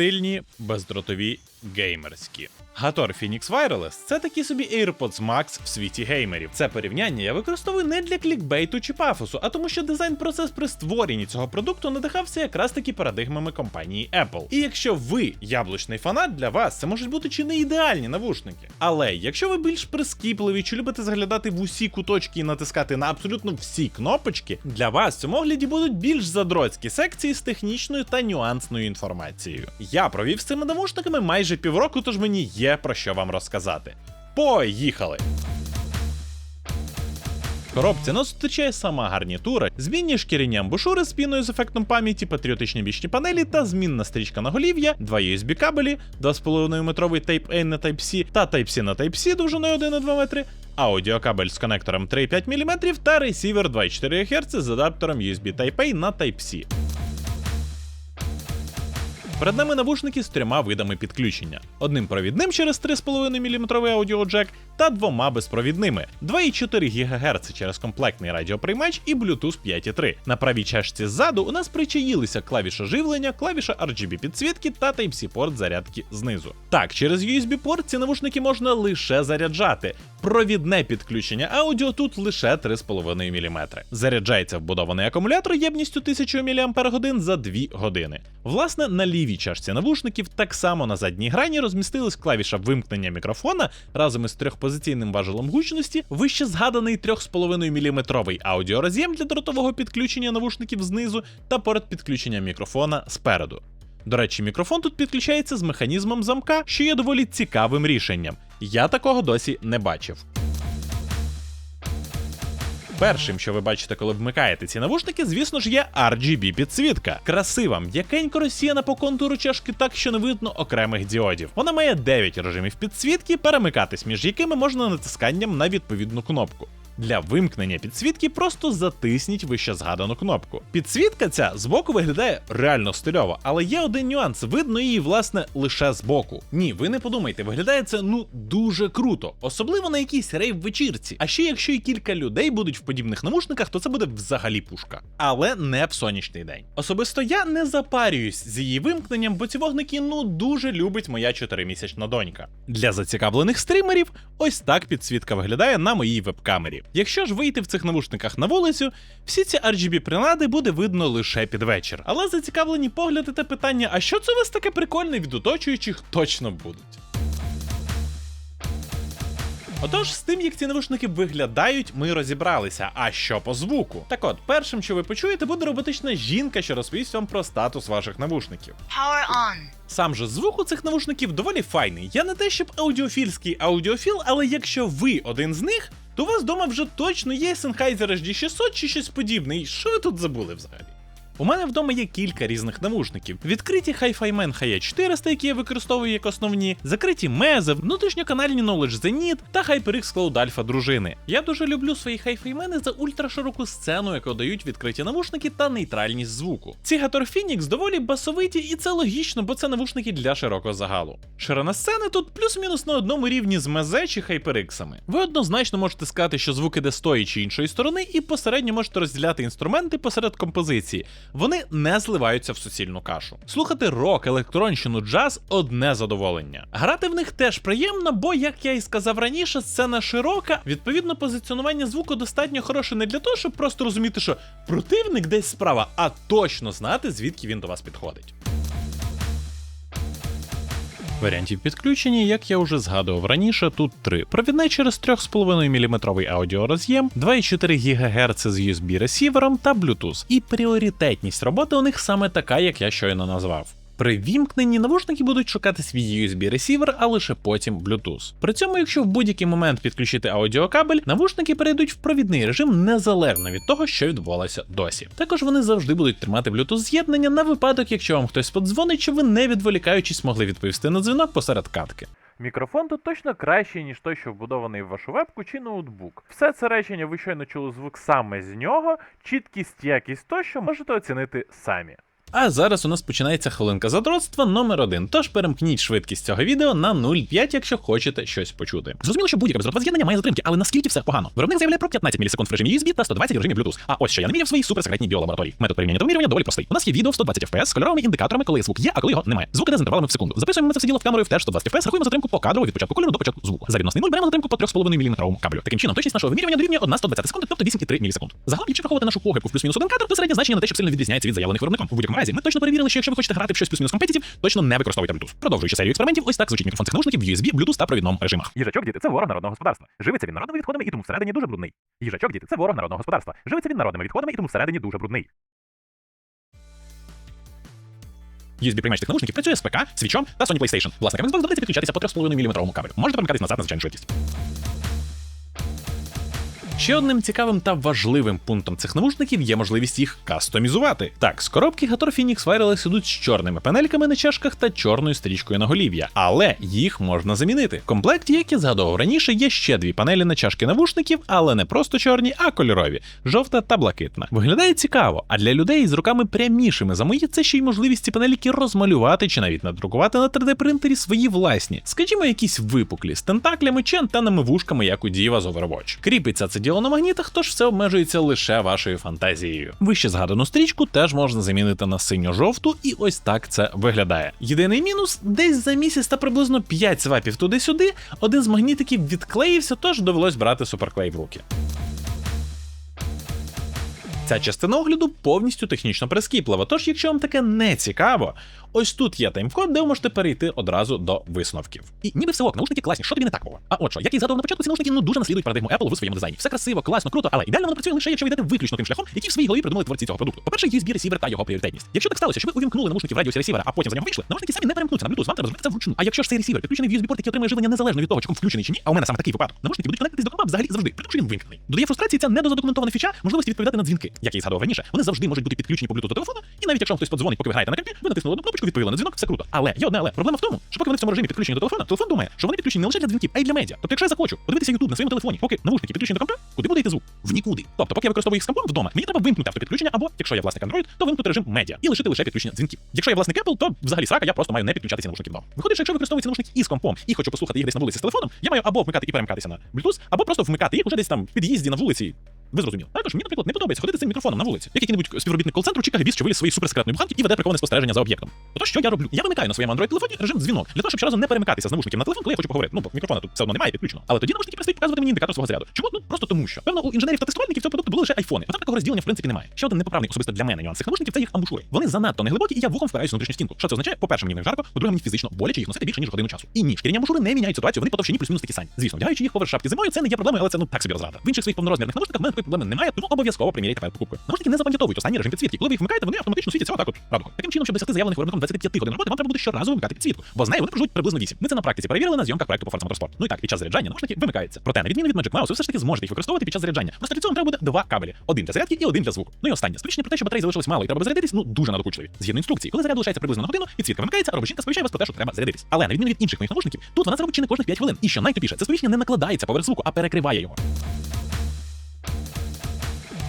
стильні, бездротові, геймерські. Гатор Phoenix Wireless – це такі собі AirPods Max в світі геймерів. Це порівняння я використовую не для клікбейту чи пафосу, а тому, що дизайн-процес при створенні цього продукту надихався якраз таки парадигмами компанії Apple. І якщо ви яблучний фанат, для вас це можуть бути чи не ідеальні навушники. Але якщо ви більш прискіпливі чи любите заглядати в усі куточки і натискати на абсолютно всі кнопочки, для вас в цьому огляді будуть більш задроцькі секції з технічною та нюансною інформацією. Я провів з цими навушниками майже півроку, тож мені є про що вам розказати. Поїхали! Коробці нас зустрічає сама гарнітура, змінні шкіряні амбушури з піною з ефектом пам'яті, патріотичні бічні панелі та змінна стрічка на голів'я, два USB кабелі, 2,5 метровий Type-A на Type-C та Type-C на Type-C довжиною 1,2 метри, аудіокабель з конектором 3,5 мм та ресівер 2,4 Гц з адаптером USB Type-A на Type-C. Перед нами навушники з трьома видами підключення: одним провідним через 3,5 мм аудіоджек та двома безпровідними 2,4 ГГц через комплектний радіоприймач і Bluetooth 5.3. На правій чашці ззаду у нас причаїлися клавіша живлення, клавіша RGB підсвітки та Type-C порт зарядки знизу. Так, через USB порт ці навушники можна лише заряджати. Провідне підключення аудіо тут лише 3,5 мм. Заряджається вбудований акумулятор ємністю 1000 мАч за 2 години. Власне, на лівій чашці навушників так само на задній грані розмістилась клавіша вимкнення мікрофона разом із трьохпозиційним важелем гучності, вище згаданий 3,5 мм аудіороз'єм для дротового підключення навушників знизу та порт підключення мікрофона спереду. До речі, мікрофон тут підключається з механізмом замка, що є доволі цікавим рішенням. Я такого досі не бачив. Першим, що ви бачите, коли вмикаєте ці навушники, звісно ж, є RGB підсвітка. Красива, м'якенько розсіяна по контуру чашки так, що не видно окремих діодів. Вона має 9 режимів підсвітки, перемикатись між якими можна натисканням на відповідну кнопку. Для вимкнення підсвітки просто затисніть вище згадану кнопку. Підсвітка ця збоку виглядає реально стильово, але є один нюанс: видно її, власне, лише збоку. Ні, ви не подумайте, виглядає це ну дуже круто, особливо на якійсь рейв-вечірці. А ще якщо і кілька людей будуть в подібних навушниках, то це буде взагалі пушка. Але не в сонячний день. Особисто я не запарююсь з її вимкненням, бо ці вогники ну дуже любить моя 4-місячна донька. Для зацікавлених стрімерів, ось так підсвітка виглядає на моїй веб-камері. Якщо ж вийти в цих навушниках на вулицю, всі ці RGB принади буде видно лише під вечір. Але зацікавлені погляди та питання: а що це у вас таке прикольне від оточуючих точно будуть. Отож, з тим, як ці навушники виглядають, ми розібралися. А що по звуку? Так от, першим, що ви почуєте, буде роботична жінка, що розповість вам про статус ваших навушників. Power on. Сам же звук у цих навушників доволі файний. Я не те, щоб аудіофільський аудіофіл, але якщо ви один з них, то у вас вдома вже точно є Sennheiser HD600 чи щось подібне. І що ви тут забули взагалі? У мене вдома є кілька різних навушників. Відкриті Hi-Fi Man HE400, які я використовую як основні, закриті Meze, внутрішньоканальні Knowledge Zenit та HyperX Cloud Alpha дружини. Я дуже люблю свої Hi-Fi Man за ультрашироку сцену, яку дають відкриті навушники та нейтральність звуку. Ці Gator Phoenix доволі басовиті, і це логічно, бо це навушники для широкого загалу. Ширина сцени тут плюс-мінус на одному рівні з Meze чи HyperX. Ви однозначно можете сказати, що звук іде з тої чи іншої сторони, і посередньо можете розділяти інструменти посеред композиції. Вони не зливаються в суцільну кашу. Слухати рок, електронщину, джаз одне задоволення. Грати в них теж приємно, бо, як я і сказав раніше, сцена широка. Відповідно, позиціонування звуку достатньо хороше не для того, щоб просто розуміти, що противник десь справа, а точно знати, звідки він до вас підходить. Варіантів підключення, як я вже згадував раніше, тут три: провідне через 3,5 мм аудіороз'єм, 2,4 ГГц з USB ресівером та Bluetooth. І пріоритетність роботи у них саме така, як я щойно назвав. При вімкненні навушники будуть шукати свій USB ресівер, а лише потім Bluetooth. При цьому, якщо в будь-який момент підключити аудіокабель, навушники перейдуть в провідний режим незалежно від того, що відбувалося досі. Також вони завжди будуть тримати Bluetooth з'єднання на випадок, якщо вам хтось подзвонить, чи ви не відволікаючись могли відповісти на дзвінок посеред катки. Мікрофон тут точно кращий, ніж той, що вбудований в вашу вебку чи ноутбук. Все це речення ви щойно чули звук саме з нього, чіткість, якість тощо можете оцінити самі. А зараз у нас починається хвилинка задротства номер один. Тож перемкніть швидкість цього відео на 0,5, якщо хочете щось почути. Зрозуміло, що будь-яке бездротове з'єднання має затримки, але наскільки все погано? Виробник заявляє про 15 мілісекунд в режимі USB та 120 в режимі Bluetooth. А ось що я наміряв в своїй суперсекретній біолабораторії. Метод порівняння та вимірювання доволі простий. У нас є відео в 120 FPS з кольоровими індикаторами, коли звук є, а коли його немає. Звук іде з інтервалами в секунду. Записуємо ми це все діло в камерою в теж 120 FPS, рахуємо затримку покадрово від початку кольору до початку звуку. За відносний нуль беремо затримку по 3,5 мм кабелю. Таким чином, точність нашого вимірювання дорівнює 1 120 секунди, тобто 8,3 мілісекунд. Загалом, якщо враховувати нашу похибку в плюс-мінус один кадр, то середнє значення не те, що сильно відрізняється від заявлених виробником. У будь-якому разі, ми точно перевірили, що якщо ви хочете грати в щось плюс-мінус компетитів, точно не використовуйте Bluetooth. Продовжуючи серію експериментів, ось так звучить мікрофон цих наушників в USB, Bluetooth та провідному режимах. Їжачок діти це ворог народного господарства. Живиться він народними відходами і тому всередині дуже брудний. Їжачок діти це ворог народного господарства. Живиться він народними відходами і тому всередині дуже брудний. USB приймач цих наушників працює з ПК, свічом та Sony PlayStation. Власникам Xbox доведеться підключатися по 3,5 мм кабелю. Можете перемикатись назад на звичайну швидкість. Ще одним цікавим та важливим пунктом цих навушників є можливість їх кастомізувати. Так, з коробки Gator Phoenix Wireless ідуть з чорними панельками на чашках та чорною стрічкою на голів'я, але їх можна замінити. В комплекті, як я згадував раніше, є ще дві панелі на чашки навушників, але не просто чорні, а кольорові жовта та блакитна. Виглядає цікаво, а для людей з руками прямішими за мої це ще й можливість ці панеліки розмалювати чи навіть надрукувати на 3D принтері свої власні, скажімо, якісь випуклі з тентаклями чи антеннами вушками, як у Діва з Overwatch. Кріпиться це діло на магнітах, тож все обмежується лише вашою фантазією. Вище згадану стрічку теж можна замінити на синьо-жовту, і ось так це виглядає. Єдиний мінус десь за місяць та приблизно 5 свапів туди-сюди, один з магнітиків відклеївся, тож довелось брати суперклей в руки. Ця частина огляду повністю технічно прискіплива, тож якщо вам таке не цікаво, ось тут є таймкод, де ви можете перейти одразу до висновків. І ніби все ок, наушники класні, що тобі не так було? А от що, як і згадував на початку, ці наушники ну дуже наслідують парадигму Apple в своєму дизайні. Все красиво, класно, круто, але ідеально воно працює лише, якщо ви йдете виключно тим шляхом, який в своїй голові придумали творці цього продукту. По-перше, USB ресівер та його пріоритетність. Якщо так сталося, що ви увімкнули наушники в радіусі ресівера, а потім за нього вийшли, наушники самі не перемкнуться на Bluetooth, вам треба зробити це вручну. А якщо ж цей ресівер підключений в USB порт, який отримує живлення незалежно від того, чи комп включений чи ні, а у мене саме такий випадок, наушники будуть конектитись до компа взагалі завжди, при тому, що він вимкнений. Додає фрустрації ця недозадокументована фіча можливості відповідати на дзвінки. Як я і згадував раніше, вони завжди можуть бути підключені по Bluetooth до телефону, і навіть якщо вам хтось подзвонить, поки ви граєте на компі, ви натиснули одну кнопочку, відповіли на дзвінок, все круто. Але є одне але проблема в тому, що поки вони в цьому режимі підключені до телефона, телефон думає, що вони підключені не лише для дзвінків, а й для медіа. Тобто, якщо я захочу подивитися YouTube на своєму телефоні, поки навушники підключені до компа, куди буде йти звук? В нікуди. Тобто, поки я використовую їх з компом вдома, мені треба вимкнути автопідключення, або якщо я власник Android, то вимкнути режим медіа і лишити лише підключення дзвінків. Якщо я власник Apple, то взагалі срака, я просто маю не підключатися наушників вдома. Виходить, що якщо використовую ці наушники із компом і хочу послухати їх десь на вулиці з телефоном, я маю або вмикати і перемикатися на Bluetooth, або просто вмикати їх уже десь там під'їзді на вулиці. Ви зрозуміли. Також мені, наприклад, не подобається ходити з цим мікрофоном на вулиці. Як який-небудь співробітник кол-центру чи кагабіст, що виліз свої суперсекретної буханки і веде приховане спостереження за об'єктом. Ото що я роблю? Я вимикаю на своєму Android телефоні режим дзвінок для того, щоб щоразу не перемикатися з навушників на телефон, коли я хочу поговорити. Ну, бо мікрофона тут все одно немає підключено. Але тоді навушники перестають показувати мені індикатор свого заряду. Чому? Ну просто тому, що певно у інженерів та тестувальників цього продукту були лише айфони. А там такого розділення в принципі немає. Ще один непоправний особисто для мене нюанс цих навушників це їх амбушури. Вони занадто неглибокі, і я вухом впираюся в внутрішню стінку. Що це означає? По-перше, мені в них жарко, по-друге, мені фізично боляче їх носити більше ніж годину часу. І ні, шкіряні амбушури не міняють ситуацію, вони потовщені плюс-мінус такі самі. Звісно, вдягаючи їх поверх шапки зимою, це не є проблемою, але це ну так собі розрада. В інших своїх повнорозмірних навушниках мене такої проблеми немає, тому обов'язково приміряйте перед покупкою. Навушники не запам'ятовують останній режим підсвітки. Коли ви їх вмикаєте, вони автоматично світяться отак от радугою. Таким чином, щоб досягти заявлених виробником 25 годин роботи, вам треба буде щоразу вмикати підсвітку, бо з вони проживуть приблизно 8. Ми це на практиці перевірили на зйомках проекту по Forza Motorsport. Ну і так, під час заряджання навушники вимикаються. Проте, на відміну від Magic Mouse, ви все ж таки зможете їх використовувати під час заряджання. Просто для цього треба буде два кабелі: один для зарядки і один для звуку. Ну і останнє. Сповіщення про те, що батареї залишилось мало і треба зарядитись, ну дуже надокучливі. Згідно інструкції, коли заряд лишається приблизно на годину, підсвітка вимикається, а робочинка сповіщає вас про те, що треба зарядитись. Але на відміну від інших моїх навушників, тут вона це чи не кожних 5 хвилин. І що найтупіше, це сповіщення не накладається поверх звуку, а перекриває його.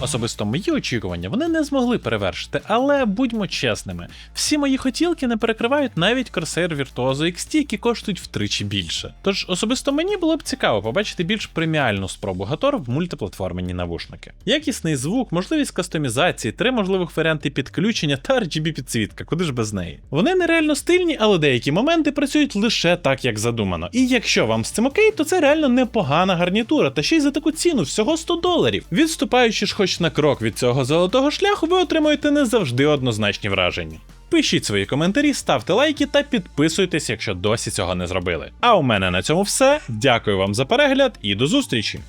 Особисто мої очікування вони не змогли перевершити, але будьмо чесними, всі мої хотілки не перекривають навіть Corsair Virtuoso XT, які коштують втричі більше. Тож особисто мені було б цікаво побачити більш преміальну спробу Гатор в мультиплатформені навушники. Якісний звук, можливість кастомізації, три можливих варіанти підключення та RGB підсвітка, куди ж без неї. Вони нереально стильні, але деякі моменти працюють лише так, як задумано. І якщо вам з цим окей, то це реально непогана гарнітура, та ще й за таку ціну всього 100 доларів. Відступаючи ж хоч на крок від цього золотого шляху, ви отримуєте не завжди однозначні враження. Пишіть свої коментарі, ставте лайки та підписуйтесь, якщо досі цього не зробили. А у мене на цьому все. Дякую вам за перегляд і до зустрічі!